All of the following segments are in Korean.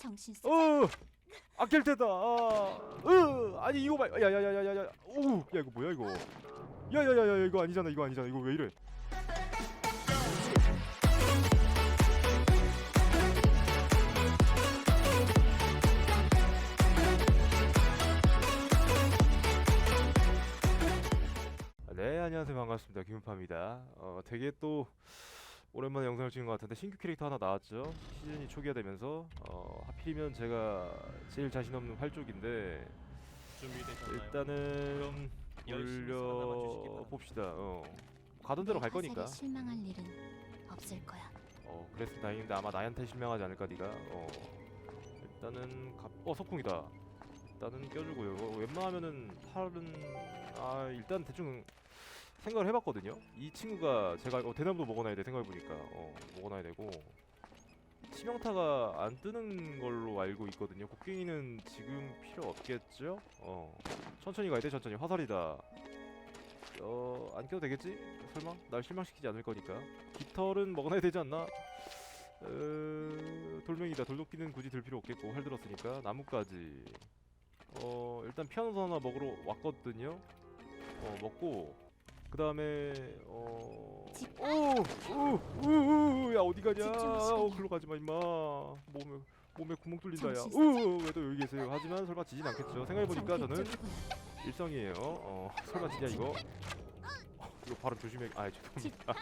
정신 수어 아낄 때다. 어 아니 이거 봐. 야야야야야야. 오 야 이거 뭐야 이거? 야야야야 이거 아니잖아 이거 아니잖아. 이거 왜 이래? 네 안녕하세요. 반갑습니다. 김은파입니다. 어 되게 또 오랜만에 영상을 찍은 것 같은데 신규 캐릭터 하나 나왔죠. 시즌이 초기화 되면서 어 하필이면 제가 제일 자신 없는 활쪽인데 준비되셨나요? 일단은 열심히 올려 살아남아주시기 바랍니다. 봅시다. 어 가던 대로 갈 거니까. 실망할 일은 없을 거야. 어 그랬으면 다행인데 아마 나한테 실망하지 않을까 네가. 어 일단은 갑... 어 석궁이다. 일단은 껴주고요. 어, 웬만하면은 팔은 아 일단 대충 생각을 해봤거든요. 이 친구가 제가 어, 대나무도 먹어놔야 돼 생각해보니까. 어 먹어놔야 되고. 치명타가 안 뜨는 걸로 알고 있거든요. 곡괭이는 지금 필요 없겠죠? 어. 천천히 가야 돼 천천히. 화살이다. 어안 껴도 되겠지? 설마? 날 실망시키지 않을 거니까. 깃털은 먹어놔야 되지 않나? 어, 돌멩이다. 돌도끼는 굳이 들 필요 없겠고. 활 들었으니까. 나무까지. 어 일단 피아노 하나 먹으러 왔거든요. 어 먹고 그 다음에 어. 오오오야 어디 가냐? 어. 글로 가지 마 임마. 몸에 몸에 구멍 뚫린다 야. 우왜또 여기 계세요? 하지만 설마 지진 않겠죠? 생각해 보니까 저는. 일성이에요. 어 설마 진짜 이거? 어, 이거 발음 조심해. 아 죄송합니다. 야,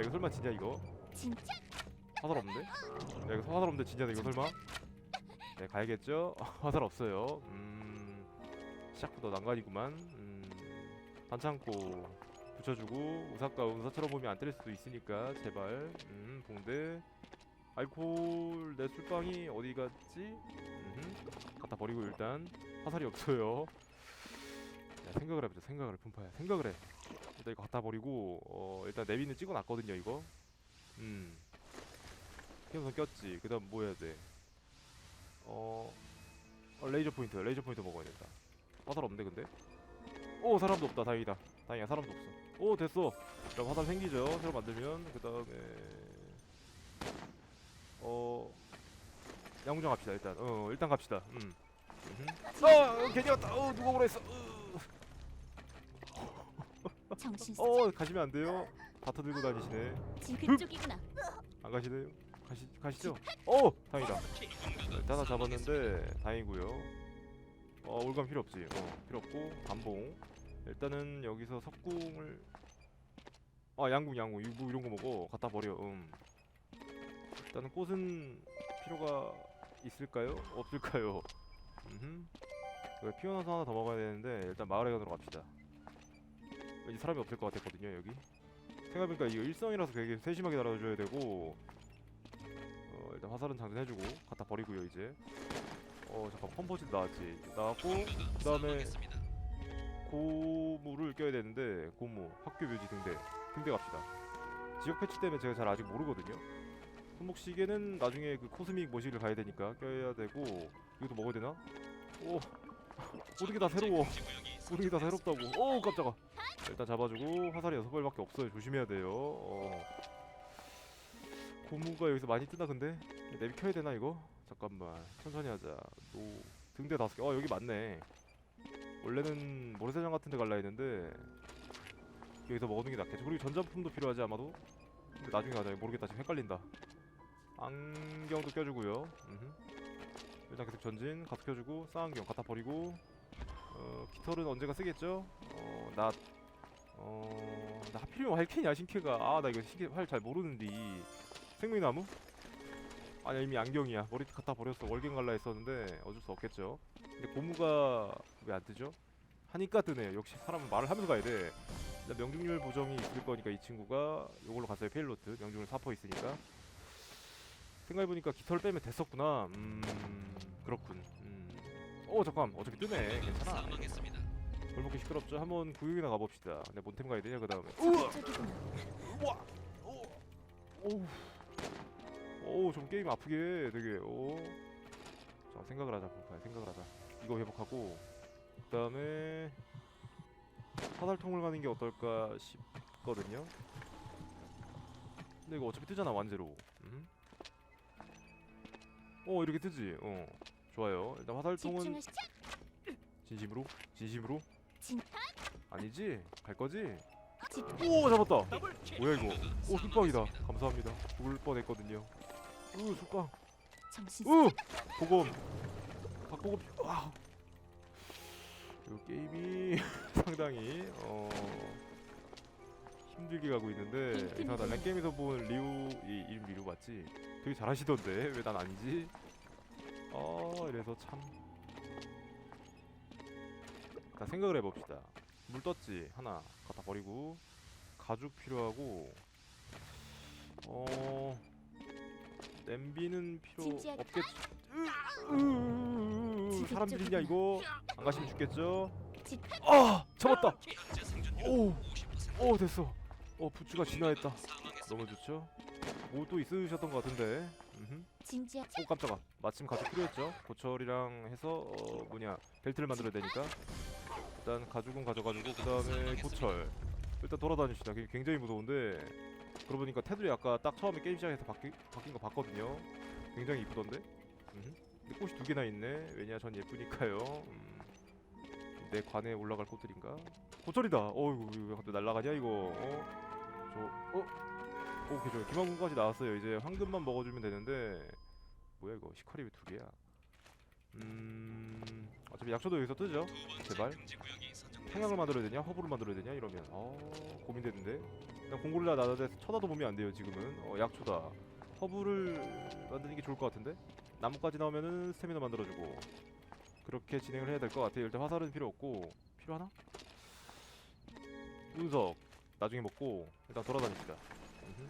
이거 설마 진짜 이거? 진짜 화살 없는데? 야 이거 화살 없는데 진짜 이거 설마? 네 가야겠죠? 화살 없어요. 음 시작부터 난관이구만. 음 반창고 붙여주고 우사과 운사처럼 보면 안 때릴 수도 있으니까 제발. 음 봉대. 알콜 내 술빵이 어디 갔지? 음 갖다 버리고 일단 화살이 없어요. 야, 생각을 해보자 생각을 해 분파야 생각을 해. 일단 이거 갖다 버리고 어 일단 내비는 찍어놨거든요 이거. 음. 피우선 꼈지. 그 다음 뭐 해야 돼? 어, 어, 레이저 포인트. 레이저 포인트 먹어야 된다. 화살 없네, 근데? 오, 사람도 없다. 다행이다. 다행이야, 사람도 없어. 오, 됐어. 그럼 화살 생기죠. 새로 만들면. 그 다음에, 어, 양궁장 갑시다, 일단. 어, 일단 갑시다. 음. 음흠. 어, 괜히 왔다. 어, 누가 오라 했어. 정신 수 어, 가시면 안 돼요. 바터 들고 다니시네. 그쪽이구나. 안 가시네요? 가시, 가시죠? 어! 다행이다. 일단 하나 잡았는데 다행이고요. 어 올감 필요 없지. 어 필요 없고 반봉. 일단은 여기서 석궁을 아 양궁 양궁 이거 뭐 이런 거 먹어 갖다 버려. 음. 일단은 꽃은 필요가 있을까요? 없을까요? 음. 피어나서 하나 더 먹어야 되는데 일단 마을회관으로 갑시다. 왠지 사람이 없을 것 같았거든요 여기. 생각해보니까 이거 일성이라서 되게 세심하게 달아줘야 되고 어 일단 화살은 장전해주고 갖다 버리고요 이제 어 잠깐 펌퍼지도 나왔지. 나왔고 그 다음에 고무를 껴야 되는데 고무 학교 묘지 등대 등대 갑시다. 지역 패치 때문에 제가 잘 아직 모르거든요. 손목 시계는 나중에 그 코스믹 모시를 가야 되니까 껴야 되고 이것도 먹어야 되나? 오 모든 게 다 새로워. 모든 게 다. 새롭다고. 오 깜짝아. 일단 잡아주고 화살이 여섯 발밖에 없어요. 조심해야 돼요. 어. 고무가 여기서 많이 뜨나 근데? 내비 켜야 되나 이거 잠깐만 천천히 하자. 노 등대 다섯 개어 여기 맞네. 원래는 모래사장 같은 데 갈라 했는데 여기서 먹는 게 낫겠죠. 그리고 전자품도 필요하지 아마도. 근데 나중에 가자. 모르겠다. 지금 헷갈린다. 안경도 껴주고요. 음흠. 일단 계속 전진. 가서 껴주고 쌍안경 갖다 버리고. 어 깃털은 언제가 쓰겠죠? 어나 어, 나 하필이면 할캔이야 신캐가. 아 나 이거 신캐 활 잘 모르는데. 생명나무? 아니 이미 안경이야 머리 갖다 버렸어 월경 갈라 했었는데 어쩔 수 없겠죠 근데 고무가 왜 안 뜨죠? 하니까 뜨네 역시 사람은 말을 하면서 가야 돼 일단 명중률 보정이 있을 거니까 이 친구가 요걸로 갔어요 페일로트 명중률 4% 있으니까 생각해보니까 깃털 빼면 됐었구나 음 그렇군 음. 어 잠깐 어차피 뜨네 괜찮아 사망했습니다. 골목길 시끄럽죠? 한번 구경이나 가봅시다. 근데 몬템 가야 되냐 그 다음에. 저쪽이구나. 우와. 오. 오우. 오, 좀 게임 아프게 해, 되게. 오. 자, 생각을 하자. 볼까요? 생각을 하자. 이거 회복하고 그 다음에 화살통을 가는 게 어떨까 싶거든요. 근데 이거 어차피 뜨잖아 완제로. 음? 어 이렇게 뜨지 어 좋아요 일단 화살통은. 진심으로 진심으로 진 아니지 갈 거지 집오 잡았다 뭐야 이거 오 쑥빵이다 감사합니다 죽을 뻔했거든요 으 쑥빵 정신 으 보검. 박보검. 와우. 이 게임이 상당히 어 힘들게 가고 있는데. 이상하다. 랭 게임에서 본 리우 이 이름 리우 맞지? 되게 잘하시던데? 왜 난 아니지? 어 이래서 참. 자, 생각을 해봅시다. 물 떴지? 하나 갖다 버리고. 가죽 필요하고. 어 냄비는 필요 진지하게- 으, 사람들이냐 이거? 안 가시면 죽겠죠? 집아 잡았다. 오 오 됐어. 어 부추가 진화했다. 너무 좋죠? 뭐또 있으셨던 것 같은데. 음흠. 진지하게. 오 깜짝아. 마침 가죽 필요했죠? 고철이랑 해서 어 뭐냐 벨트를 만들어야 되니까. 일단 가죽은 가져가지고 그 다음에 고철. 일단 돌아다닙시다. 그게 굉장히 무서운데 그러고 보니까 테두리 아까 딱 처음에 게임 시작해서 바뀐 거 봤거든요. 굉장히 이쁘던데? 음흠. 근데 꽃이 두 개나 있네. 왜냐 전 예쁘니까요. 음. 내 관에 올라갈 꽃들인가? 고철이다! 어이구 이거 갑자기 날라가냐 이거? 어? 저 어? 오케이 저 김왕군까지 나왔어요. 이제 황금만 먹어주면 되는데. 뭐야 이거? 시카리 왜 두 개야? 음. 어차피 약초도 여기서 뜨죠? 제발 평양을 만들어야 되냐? 허브를 만들어야 되냐? 이러면. 어 고민되는데. 그냥 공골라 나다에서 쳐다도 보면 안 돼요 지금은. 어 약초다. 허브를 만드는 게 좋을 것 같은데? 나무까지 나오면은 스태미나 만들어주고. 그렇게 진행을 해야 될 것 같아요. 일단 화살은 필요 없고. 필요하나? 운석 나중에 먹고 일단 돌아다닙시다. 음흠.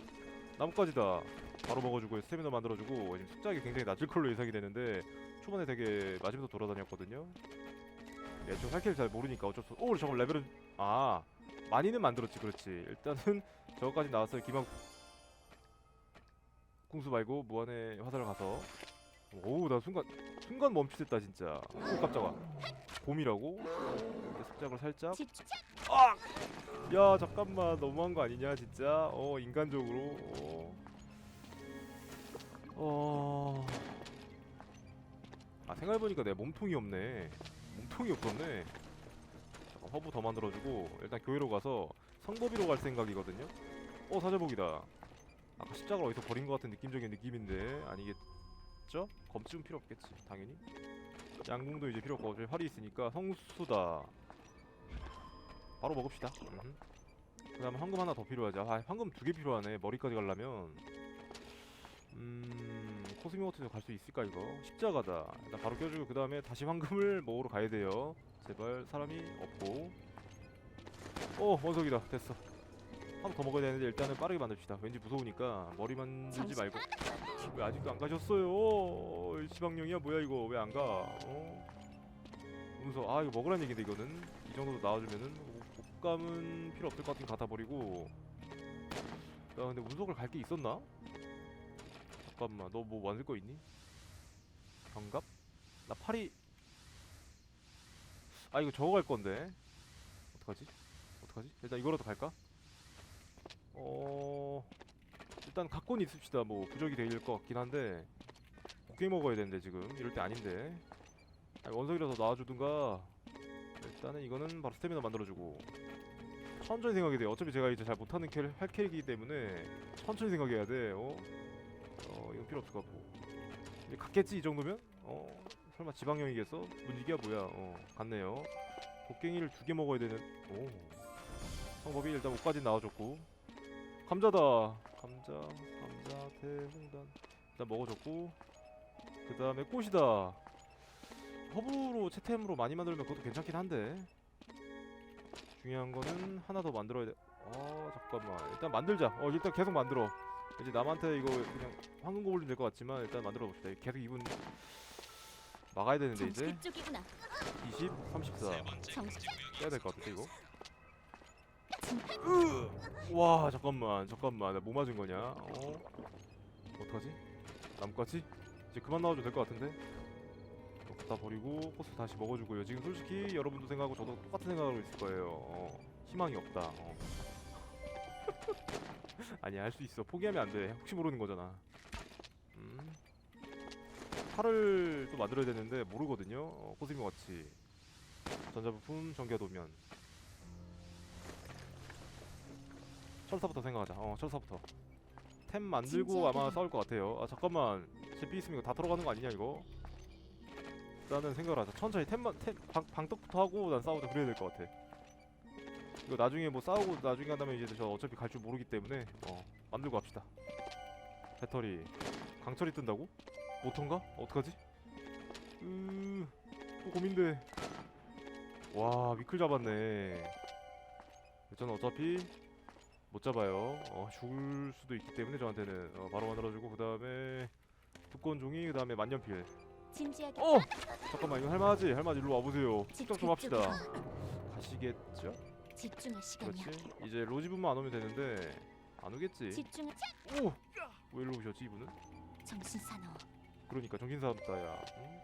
나뭇가지다. 바로 먹어주고 스태미나 만들어주고. 지금 숙작이 굉장히 낮을 걸로 예상이 되는데 초반에 되게 맞으면서 돌아다녔거든요 네, 저 살킬을 잘 모르니까 어쩔 수 오, 저걸 레벨은 아 많이는 만들었지 그렇지. 일단은 저거까지 나왔어요. 기막 궁수 말고 무한의 화살을 가서. 오우 나 순간 순간 멈칫했다 진짜. 오 깜짝아. 봄이라고? 이렇게 숙작을 살짝. 집중 야 잠깐만. 너무한 거 아니냐 진짜? 어 인간적으로. 어, 어... 아 생각해보니까 내 몸통이 없네 몸통이 없었네 잠깐 허브 더 만들어주고 일단 교회로 가서 성법이로 갈 생각이거든요 어 사제복이다 아까 십자가를 어디서 버린 것 같은 느낌적인 느낌인데 아니겠죠? 검집은 필요 없겠지 당연히 양궁도 이제 필요 없고 어차피 활이 있으니까 성수다 바로 먹읍시다. 그 다음에 황금 하나 더 필요하죠. 아, 황금 두 개 필요하네. 머리까지 가려면. 음, 코스미오트에서 갈 수 있을까, 이거? 십자가다. 일단 바로 껴주고, 그 다음에 다시 황금을 먹으러 가야 돼요. 제발, 사람이 없고. 어, 원석이다. 됐어. 하나 더 먹어야 되는데, 일단은 빠르게 만듭시다. 왠지 무서우니까, 머리 만들지 말고. 왜 아직도 안 가셨어요? 어, 지방령이야, 뭐야, 이거. 왜 안 가? 어? 문서, 아, 이거 먹으란 얘기인데, 이거는. 이 정도로 나와주면은 곶감은 필요 없을 것 같으니 갖다 버리고 야 근데 운석을 갈 게 있었나? 잠깐만 너 뭐 만들 거 있니? 경갑? 나 팔이 아 이거 저거 갈 건데 어떡하지? 어떡하지? 일단 이거라도 갈까? 어... 일단 갖고는 있읍시다 뭐 부적이 될것 같긴 한데 곱게 먹어야 되는데 지금 이럴 때 아닌데 아니, 원석이라도 나와주든가 일단은 이거는 바로 스태미나 만들어주고 천천히 생각해야 돼요 어차피 제가 이제 잘 못하는 캐, 할 캐릭이기 때문에 천천히 생각해야 돼 어? 어 이건 필요 없을 것 같고. 이제 갔겠지 이 정도면? 어 설마 지방령이겠어? 문지기야 뭐야? 어 갔네요. 곡괭이를 두 개 먹어야 되는. 오. 성법이 일단 옷까지 나와줬고. 감자다. 감자 감자 대홍단. 일단 먹어줬고. 그 다음에 꽃이다. 허브로 채템으로 많이 만들면 그것도 괜찮긴 한데. 중요한 거는 하나 더 만들어야 돼. 어 잠깐만. 일단 만들자. 어 일단 계속 만들어. 이제 남한테 이거 그냥 황금 고블린 될 것 같지만 일단 만들어 봅시다. 계속 이분 막아야 되는데 이제 그쪽이구나 20, 34 정신 빼야 될 것 같은데 이거. 으! 와 잠깐만 잠깐만 나 뭐 맞은 거냐? 어 어떡하지? 나뭇가지? 이제 그만 나와도 될 것 같은데. 다 버리고 코스 다시 먹어주고요. 지금 솔직히 여러분도 생각하고 저도 똑같은 생각을 하고 있을 거예요. 어, 희망이 없다. 어. 아니야 할수 있어. 포기하면 안 돼. 혹시 모르는 거잖아. 음. 칼을 또 만들어야 되는데 모르거든요. 어, 코스미 같이 전자부품 전기도면 철사부터 생각하자. 어 철사부터. 템 만들고. 아마 싸울 것 같아요. 아 잠깐만 제피 있으면 이거 다 들어가는 거 아니냐 이거? 일단은 생각을 하자. 천천히 템만 템 방, 방떡부터 하고 난 싸우자 그래야 될 것 같아. 이거 나중에 뭐 싸우고 나중에 한다면 이제 저 어차피 갈 줄 모르기 때문에 어 만들고 합시다. 배터리 강철이 뜬다고? 모터인가? 어떡하지? 으, 또 고민돼. 와, 위클 잡았네. 저는 어차피 못 잡아요. 어, 죽을 수도 있기 때문에 저한테는 어, 바로 만들어주고 그 다음에 두꺼운 종이 그 다음에 만년필. 진지하게 어, 잠깐만 이거 할만하지? 할만하지? 일로 와보세요. 집 측정 좀 합시다. 가시겠죠? 집중할 시간이야. 그렇지. 이제 로지분만 안 오면 되는데 안 오겠지. 집중을 오, 왜 일로 오셨지 이분은? 정신 사나워. 그러니까 정신사납다야. 응?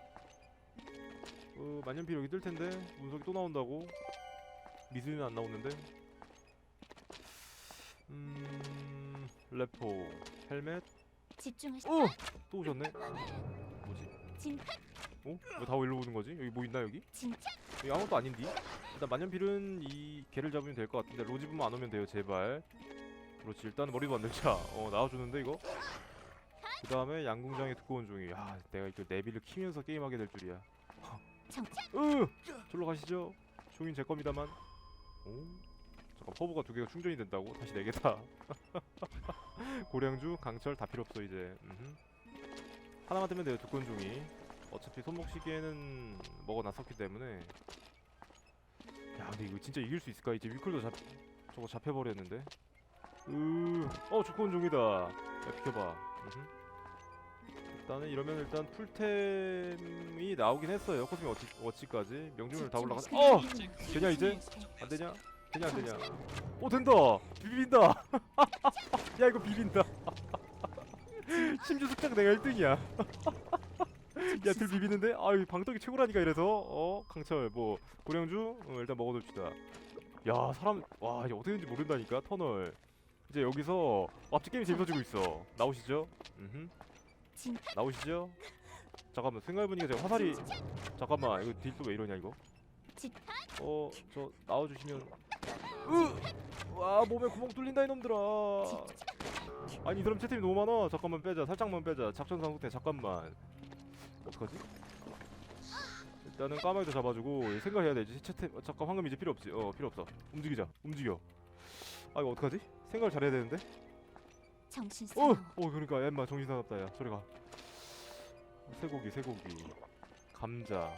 어, 만년필 여기 뜰 텐데 운석이 또 나온다고? 미술은 안 나오는데. 음, 레포, 헬멧. 집중할 시... 어, 또 오셨네. 뭐지? 진 어? 왜다 일로 오는 거지? 여기 뭐 있나 여기? 진짜 여기 아무것도 아닌디? 일단 만년필은 이 개를 잡으면 될 것 같은데 로지분만 안 오면 돼요 제발. 그렇지 일단 머리도 만들자. 어 나와주는데 이거. 그 다음에 양궁장의 두꺼운 종이. 야 내가 이거 내비를 키면서 게임하게 될 줄이야. 으! 절로 가시죠. 종이는 제 겁니다만. 오. 잠깐 퍼브가 두 개가 충전이 된다고? 다시 네 개다. 고량주, 강철 다 필요 없어 이제. 음흠. 하나만 뜨면 돼요 두꺼운 종이. 어차피 손목 시계는 먹어놨었기 때문에. 야 근데 이거 진짜 이길 수 있을까? 이제 위클도 잡 저거 잡혀버렸는데. 으. 어 두꺼운 종이다. 야 비켜봐. 음흠. 일단은 이러면 일단 풀템이 나오긴 했어요. 코스미 워치, 워치까지 명중률 다 올라가. 어! 되냐 이제? 안 되냐? 되냐 안 되냐? 오 된다. 비빈다. 야 이거 비빈다. 심지어 숙작 내가 1등이야. 야들 비비는데? 아유 방떡이 최고라니까 이래서 어 강철 뭐 고량주 어, 일단 먹어둡시다. 야 사람 와 이게 어떻게 되는지 모른다니까 터널. 이제 여기서 앞뒤 게임 재밌어지고 있어. 나오시죠? 음흠. 진 나오시죠? 잠깐만 생각해보니까 제가 화살이 잠깐만 이거 딜또왜 이러냐 이거 집어저 나와주시면 으! 와 몸에 구멍 뚫린다 이놈들아 아니 이 사람 채템이 너무 많아 잠깐만 빼자 살짝만 빼자 작전상 상태 잠깐만 어떡하지? 일단은 까마귀도 잡아주고 생각해야 되지. 어, 잠깐 황금 이제 필요 없지. 어 필요 없어. 움직이자. 움직여. 아 이거 어떡하지? 생각을 잘해야 되는데? 정신 어! 어 그러니까. 엠마 정신 사납다 야. 저리 가. 쇠고기 쇠고기. 감자.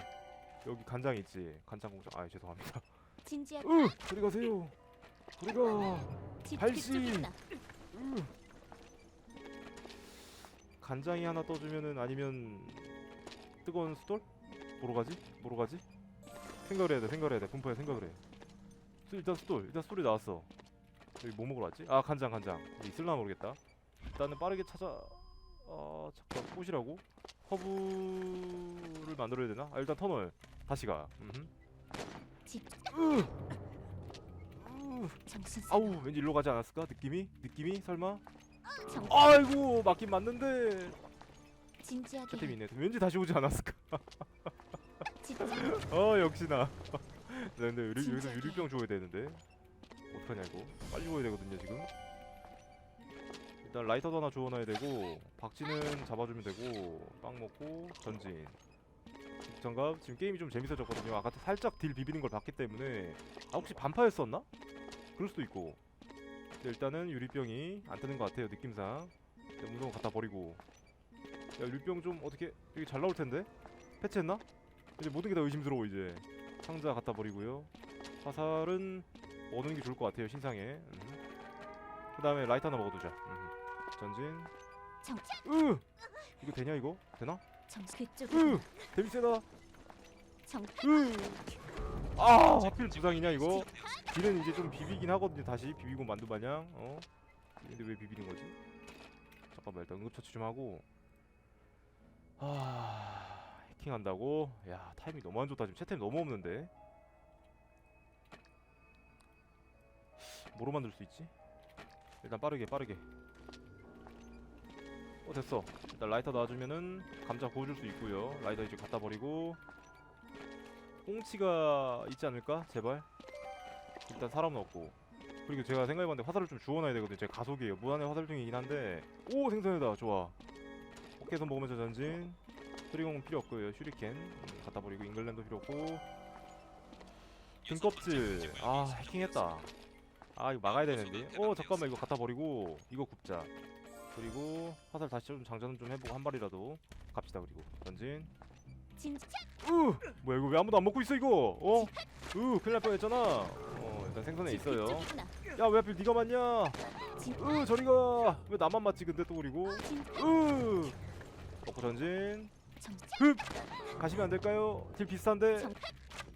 여기 간장 있지? 간장 공장 아 죄송합니다. 진지하게. 으! 저리 가세요. 저리 가. 으. 간장이 하나 떠주면은 아니면 뜨거운 수돌? 뭐로 가지? 뭐로 가지? 생각을 해야 돼 생각을 해야 돼 분포에 생각을 해 수- 일단 수돌 일단 수돌이 나왔어 여기 뭐 먹으러 왔지? 아 간장 간장 있을나 모르겠다 일단은 빠르게 찾아 어 잠깐 꽃이라고? 허브를 만들어야 되나? 아 일단 터널 다시 가 음흠. 집 으! 사나워. 아우 왠지 일로 가지 않았을까? 느낌이? 느낌이? 설마? 정 아이고 맞긴 맞는데 진지하게 채템이 있네 왠지 다시 오지 않았을까? 집중 어 역시나. 나 근데 유리, 여기서. 유리병 줘야 되는데. 어떡하냐 이거? 빨리 줘야 되거든요 지금. 일단 라이터도 하나 주워놔야 되고 박쥐는 잡아주면 되고 빵 먹고 전진. 장갑 지금 게임이 좀 재밌어졌거든요. 아까 살짝 딜 비비는 걸 봤기 때문에. 아 혹시 반파였었나? 그럴 수도 있고. 근데 일단은 유리병이 안 뜨는 것 같아요 느낌상. 일단 운동 갖다 버리고 야 유리병 좀 어떻게 되게 잘 나올 텐데? 패치했나? 이제 모든 게 다 의심스러워 이제. 상자 갖다 버리고요. 화살은 먹는 게 좋을 것 같아요 신상에. 그 다음에 라이터 하나 먹어두자. 음. 전진. 정착 으! 이거 되냐 이거? 되나? 그쪽 으! 데미 세다! 정 으 아! 하필 부상이냐 이거? 딜은 이제 좀 비비긴 하거든요 다시. 비비고 만두 마냥. 어? 근데 왜 비비는 거지? 잠깐만 일단 응급처치 좀 하고 아 해킹한다고? 야 타이밍 너무 안 좋다. 지금 채템 너무 없는데. 뭐로 만들 수 있지? 일단 빠르게 빠르게. 어 됐어. 일단 라이터 놔주면은 감자 구워줄 수 있고요. 라이터 이제 갖다 버리고. 꽁치가 있지 않을까? 제발. 일단 사람은 없고. 그리고 제가 생각해봤는데 화살을 좀 주워놔야 되거든요. 제가 가속이에요. 무한의 화살통이긴 한데. 오 생선이다. 좋아 어깨선 먹으면서 전진. 트리공은 필요 없고요. 슈리켄 음, 갖다 버리고 잉글랜드 필요 없고. 등껍질. 아 해킹했다. 아 이거 막아야 되는데. 어 잠깐만. 이거 갖다 버리고 이거 굽자. 그리고 화살 다시 좀 장전 좀 해보고 한 발이라도 갑시다 그리고. 전진. 진짜? 으! 뭐야 이거 왜 아무도 안 먹고 있어 이거? 어? 으 큰일 날 뻔했잖아. 어 일단 생선에 있어요. 야 왜 하필 네가 맞냐? 진, 으 저리가. 왜 나만 맞지 근데 또 그리고? 진, 으 먹고 전진. 정차 가시면 안 될까요? 딜 비슷한데 정-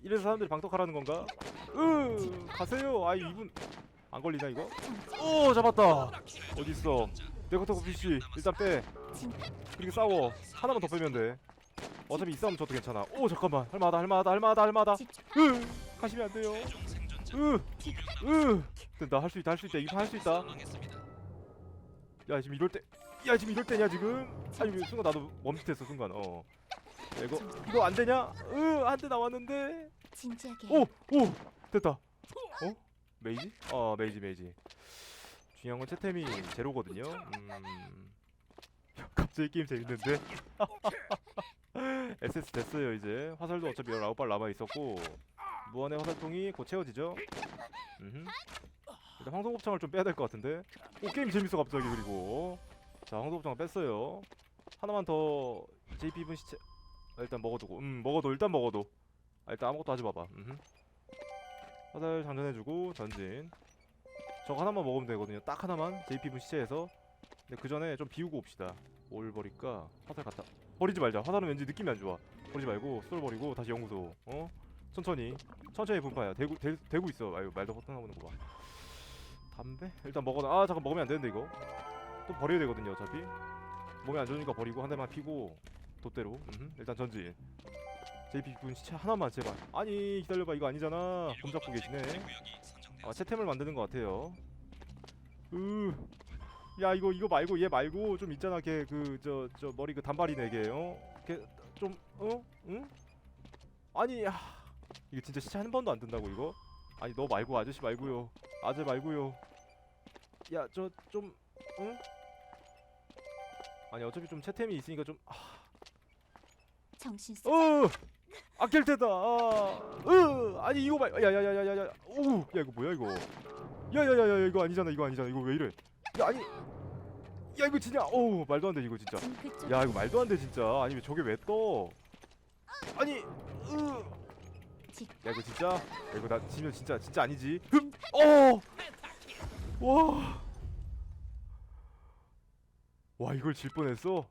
이래서 사람들이 방떡하라는 건가? 으 가세요. 아 이분 안 걸리나 이거? 오 잡았다. 어디 있어? 네코토코 PC. 일단 빼. 진, 그리고 싸워. 하나만 더 빼면 돼. 어차피 이 싸움 저도 괜찮아. 오 잠깐만. 할만하다 할만하다 할만하다 할만하다. 으! 가시면 안 돼요. 으으! 된다. 할 수 있다 할 수 있다. 이거 할 수 있다. 야 지금 이럴 때 야 지금 이럴 때냐 지금 아니 왜 순간 나도 멈칫했어 순간 어 야, 이거 이거 안 되냐 으한 대 나왔는데 진지하게 오! 오! 됐다 어? 메이지? 어 메이지 메이지 중요한 건 채템이 제로거든요 음... 갑자기 게임 재밌는데? SS 됐어요 이제 화살도 어차피 19발 남아 있었고 무한의 화살통이 곧 채워지죠 음흠. 일단 황소곱창을 좀 빼야 될 것 같은데 오 게임 재밌어 갑자기 그리고 자 황소곱창을 뺐어요. 하나만 더 JP 분 시체 아, 일단 먹어두고. 음 먹어도 일단 먹어도 아, 일단 아무것도 하지 마봐. 음흠. 화살 장전해주고 전진. 저거 하나만 먹으면 되거든요. 딱 하나만 JP 분 시체에서. 근데 그 전에 좀 비우고 옵시다. 뭘 버릴까? 화살 갖다 버리지 말자. 화살은 왠지 느낌이 안 좋아. 버리지 말고 쏠 버리고 다시 연구소. 어? 천천히. 천천히 분파야. 대구 대, 대고 있어. 아유 말도 허탕나보는 거봐. 담배? 일단 먹어 아 잠깐 먹으면 안 되는데 이거 또 버려야 되거든요 어차피. 몸에 안 좋으니까 버리고 한 대만 피고 음흠. 일단 전진. JP 분 시체 하나만 제발. 아니 기다려봐. 이거 아니잖아. 곰 잡고 계시네. 아 채템을 만드는 것 같아요. 으야 이거 이거 말고 얘 말고 좀 있잖아. 걔 그 저 저 머리 그 단발이네 걔어걔좀 어? 응? 아니 야. 이거 진짜 시체 한 번도 안 든다고 이거? 아니 너 말고 아저씨 말고요. 아재 말고요. 야 저 좀 응? 아니 어차피 좀 채템이 있으니까 좀 아, 정신 수 어! 아낄 때다. 아, 으, 아니 이거 봐. 야야야야야야. 오, 야 이거 뭐야 이거? 야야야야 이거 아니잖아. 이거 아니잖아. 이거 왜 이래? 야 아니. 야 이거 진짜. 오 말도 안 돼 이거 진짜. 야 이거 말도 안 돼 진짜. 아니 왜 저게 왜 떠? 아니. 으. 직, 야 이거 진짜. 야, 이거 나 지면 진짜 진짜 아니지. 흠. 어. 와. 와 이걸 질 뻔했어.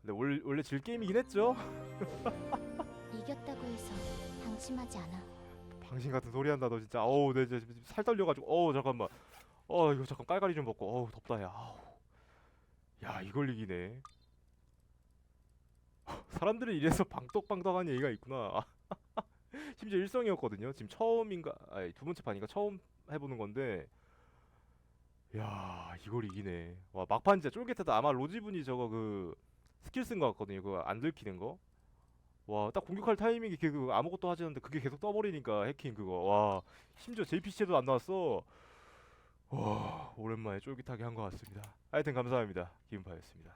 근데 원래 원래 질 게임이긴 했죠. 이겼다고 해서 방심하지 않아. 방신 같은 소리 한다 너 진짜. 어우 내 지금 살 떨려가지고. 어우 잠깐만. 어 이거 잠깐 깔깔이 좀 벗고. 어우 덥다 야. 아우. 야 이걸 이기네. 사람들은 이래서 방떡방떡한 얘기가 있구나. 심지어 일성이었거든요. 지금 처음인가 아니 두 번째 판인가? 처음 해보는 건데 야 이걸 이기네. 와 막판 진짜 쫄깃하다. 아마 로지분이 저거 그 스킬 쓴 거 같거든요. 그거 안 들키는 거. 와 딱 공격할 타이밍이 그 아무것도 하지 않는데 그게 계속 떠버리니까 해킹 그거. 와 심지어 JPC에도 안 나왔어. 와 오랜만에 쫄깃하게 한 것 같습니다. 하여튼 감사합니다. 김파였습니다